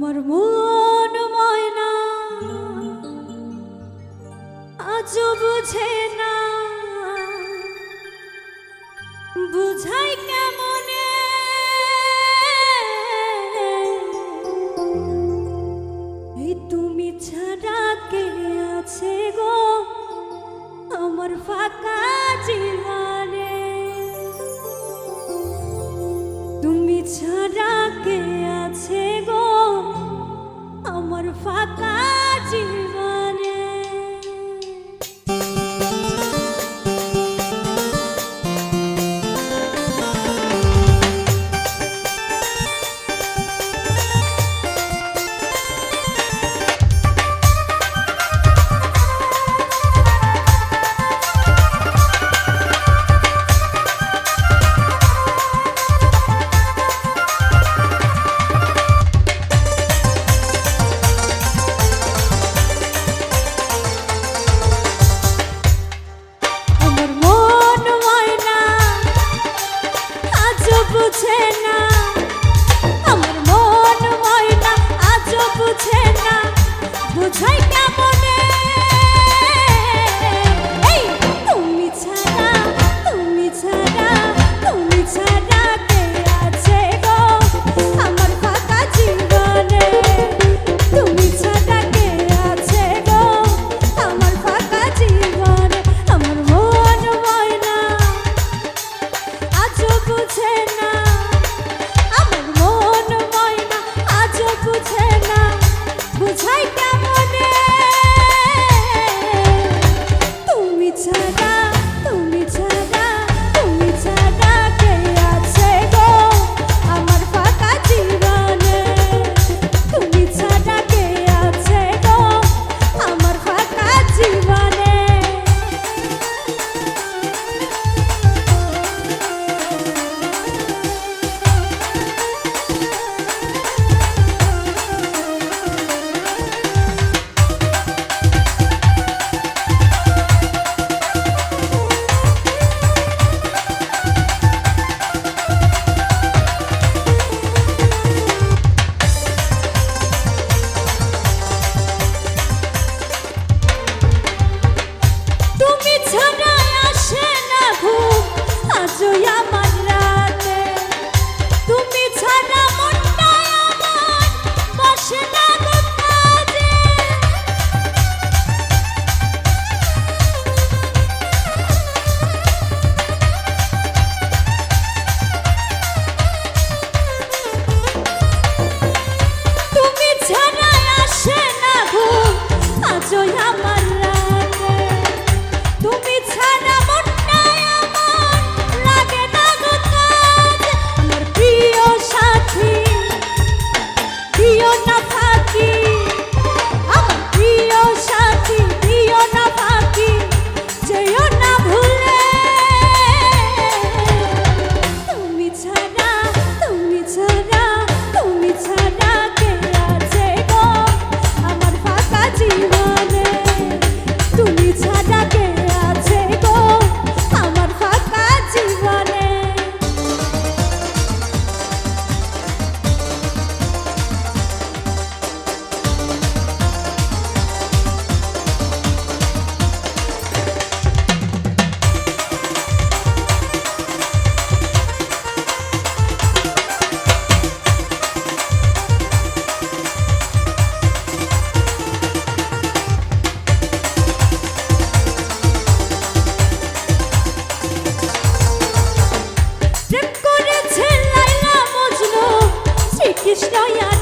তোমার মন ময়না। আজ বুঝে না। বুঝাই কেমন por faculdade. না ya